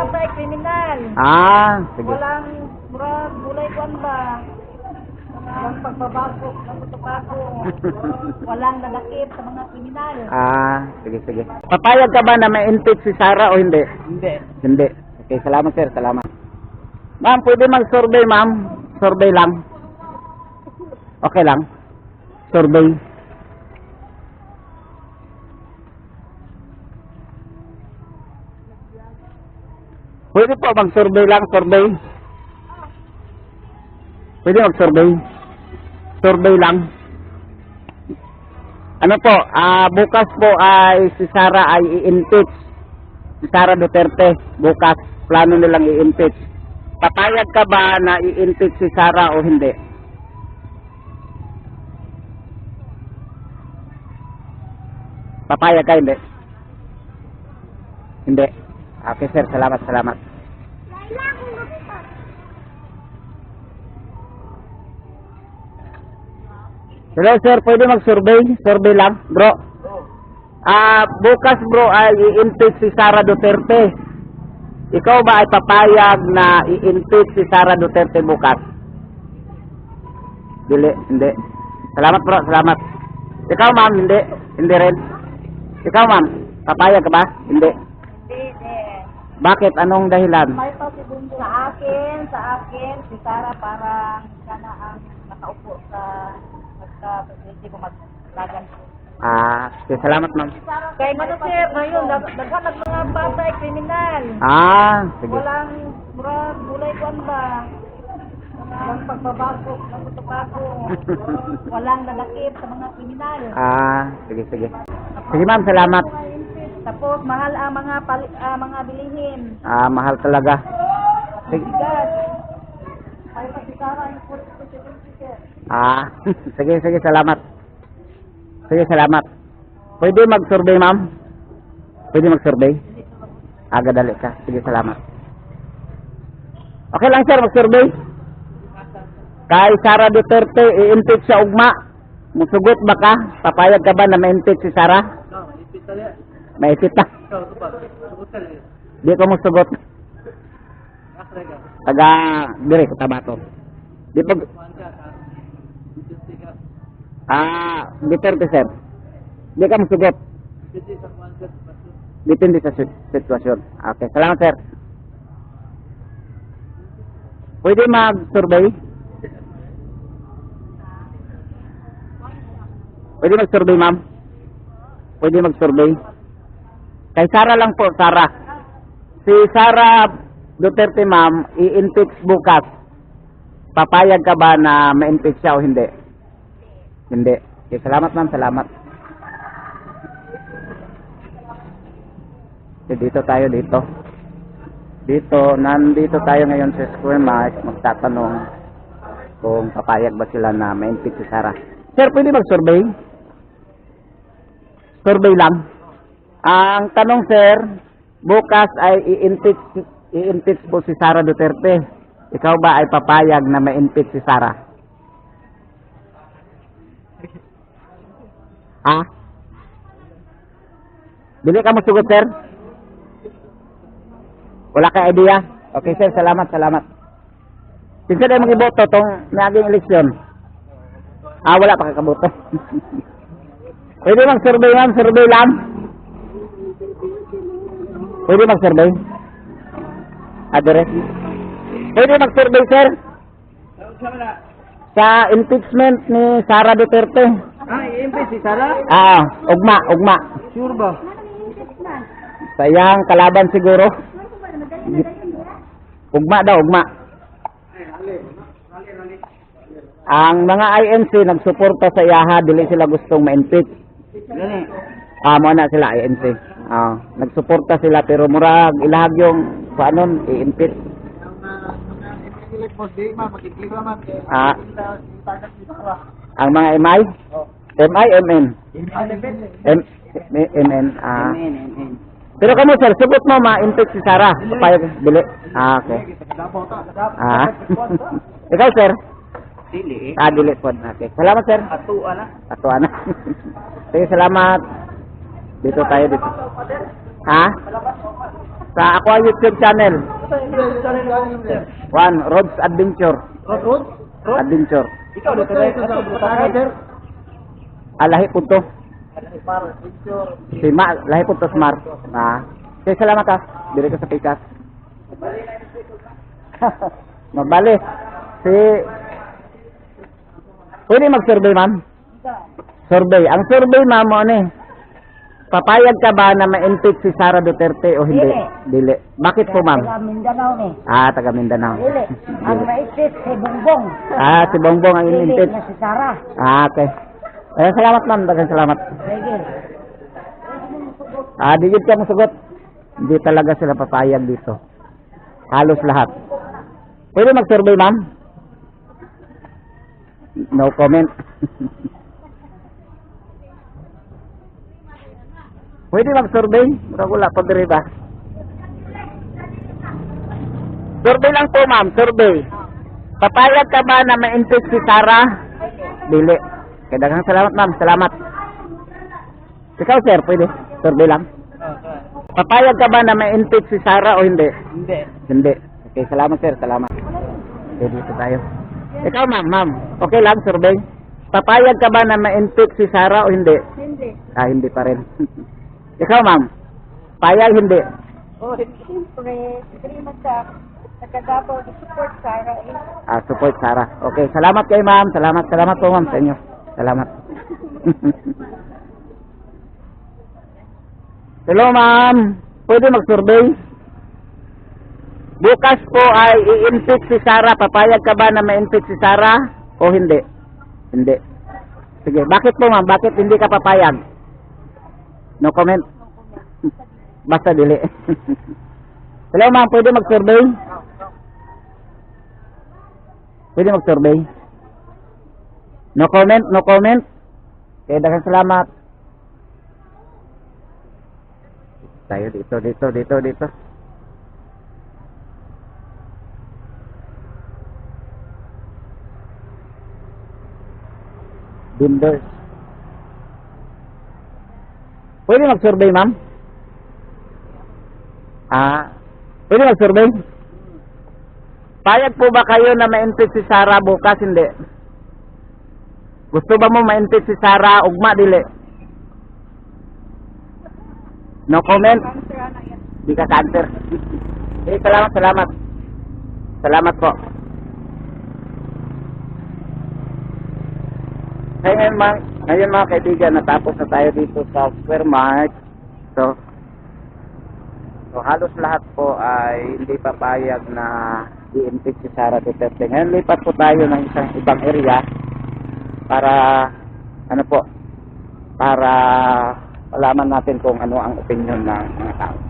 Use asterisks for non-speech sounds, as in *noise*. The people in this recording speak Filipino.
patay, kriminal. Ah, sige. Walang murag, bulay kwan ba? Walang pagbabago, ng pagbabago. *laughs* Walang nalakip sa mga kriminal. Ah, sige, sige. Papayag ka ba na may impeach si Sarah o hindi? Hindi. Hindi. Okay, salamat sir, salamat. Ma'am, pwede mag-survey ma'am? Survey lang. Okay lang? Survey. Pwede po mag-survey lang, survey. Pwede mag-survey. Survey lang. Ano po, ah bukas po ay si Sara ay i-impeach. Si Sara Duterte, bukas plano nilang i-impeach. Papayag ka ba na i-impeach si Sara o hindi? Papayag ka hindi? Hindi. Okay sir, salamat, salamat. Hello sir, pwede mag-survey? Survey lang, bro. Ah, bukas bro ay i-impeach si Sara Duterte. Ikaw ba ay papayag na i-impeach si Sara Duterte bukas? Dili, hindi. Salamat bro, salamat. Ikaw ma'am, hindi. Hindi rin. Ikaw ma'am, papayag ka ba? Hindi. Bakit? Anong dahilan? May sa akin, sa akin, si Sarah parang sana ang nakaupo sa pagka-presidente ko maglagan ko. Ah, okay, salamat ma'am. Kaya ano sir, ngayon, dag- daghan ng mga patay, kriminal. Ah, sige. Walang murag, bulay kwan ba? Walang pagbabago, ng pagbabago. *laughs* Walang nalakip sa mga kriminal. Ah, sige, sige. Sige ma'am, salamat. Tapos mahal ang mga pali- ah, mga bilihin. Ah, mahal talaga. Sige. Bigas. Ay pa si Sarah yung 40 Ah, *laughs* sige, sige, salamat. Sige, salamat. Pwede mag-survey, ma'am? Pwede mag-survey? Aga dali ka. Sige, salamat. Okay lang, sir, mag-survey. Kay Sara Duterte, i-impeach sa ugma. Musugot ba ka? Papayag ka ba na ma-impeach si Sara? Maipit na. Di ko musugot. Taga, dire ko tabato. Di pag, Ah, Duterte sir. Di ka masugot. Depende sa sit- sitwasyon. Okay, salamat sir. Pwede mag-survey? Pwede mag-survey, ma'am? Pwede mag-survey? Kay Sara lang po, Sara. Si Sara Duterte, ma'am, i-impeach bukas. Papayag ka ba na ma-impeach siya o hindi? Hindi. Okay, salamat ma'am, salamat. Okay, dito tayo dito. Dito, nandito tayo ngayon sa Square Mart, magtatanong kung papayag ba sila na ma-impeach si Sarah. Sir, pwede mag-survey? Survey lang. Ang tanong sir, bukas ay i-impeach, i-impeach po si Sara Duterte. Ikaw ba ay papayag na ma-impeach si Sara? Ha? Dili ka masugot, sir? Wala ka idea? Okay, sir. Salamat, salamat. Kinsa tayo mag-iboto tong naging eleksyon? Ah, wala pa kakaboto. *laughs* Pwede mag-survey, ma'am. Survey lang. Pwede mag-survey? Address? Pwede mag-survey, sir? Sa impeachment ni Sara Duterte. Ah, i-MP si Sarah? Ah, ugma, ugma. Sure ba? Sayang kalaban siguro. Ugma daw, ugma. Ang mga INC nagsuporta sa iyaha, dili sila gustong ma-impeach. Gani. Ah, mo na sila INC. Ah, nagsuporta sila pero murag ilahag yung panon i-impeach. Ah, ang mga MI? MI, MN. M, MN, ah. Pero kamo sir, sugot mo ma-impeach si Sarah. Papayag, dili. Ah, okay. Ah. *laughs* Ikaw sir? Dili. Ah, dili po. Okay. Salamat sir. Ato ana. Ato ana. *laughs* Sige, salamat. Dito tayo dito. Ha? Sa ako YouTube channel. One, Rods Adventure. Rod? Adventure. Ikaw, na ito sa Butakan, sir. Alahi po to. Si Ma, lahi po to smart. Ah. Okay, salamat ah. Diri ko sa pikas. *laughs* Mabali. Si Pwede mag-survey, ma'am? Survey. Ang survey, ma'am, mo ano eh. Papayag ka ba na ma-impeach si Sara Duterte o hindi? Dili. Bakit po, ma'am? Taga Mindanao ni. Ah, taga Mindanao. Dili. Ang maisip si Bongbong. Ah, si Bongbong ang Dili in-impeach. na si Sara. Ah, okay. Eh, salamat, ma'am. Dagang salamat. Sige. Ah, di yun ka masugot. Hindi talaga sila papayag dito. Halos lahat. Pwede mag-survey, ma'am? No comment. *laughs* Pwede mag-survey? Murag wala pa diri ba? Survey lang po, ma'am. Survey. Papayag ka ba na ma-impeach si Sara? Dili. Kaya daghang salamat, ma'am. Salamat. Ikaw, sir, pwede. Survey lang. Papayag ka ba na ma-impeach si Sara o hindi? Hindi. Hindi. Okay, salamat sir, salamat. Okay, dito tayo. Ikaw ma'am, ma'am. Okay lang, survey. Papayag ka ba na ma-impeach si Sara o hindi? Hindi. Ah, hindi pa rin. *laughs* Ikaw ma'am, payag hindi. Oh, siyempre, hindi man sa nagkagabaw ni support Sara eh. Ah, support Sara. Okay, salamat kay ma'am. Salamat, salamat po ma'am sa inyo. Salamat. *laughs* Hello ma'am. Pwede mag-survey? Bukas po ay i-impeach si Sara. Papayag ka ba na ma-impeach si Sara o hindi? Hindi. Sige, bakit po ma'am? Bakit hindi ka papayag? No comment? Basta dili. Hello ma'am, pwede mag-survey? Pwede mag-survey? No comment, no comment? Kaya daghang salamat. Tayo dito, dito, dito, dito. Builders. Pwede mag-survey, ma'am? Ah, pwede mag-survey? Payag po ba kayo na ma-impeach si Sara bukas? Hindi. Gusto ba mo ma-impeach si Sara? Ugma, dili. No comment? Di ka cancer. Eh, salamat, salamat. Salamat po. Ngayon, mga, ngayon mga kaibigan, natapos na tayo dito sa Square Mart. So, so halos lahat po ay hindi papayag na i-impeach si Sara Duterte. Ngayon, lipat po tayo ng isang ibang area para, ano po, para malaman natin kung ano ang opinion ng mga tao.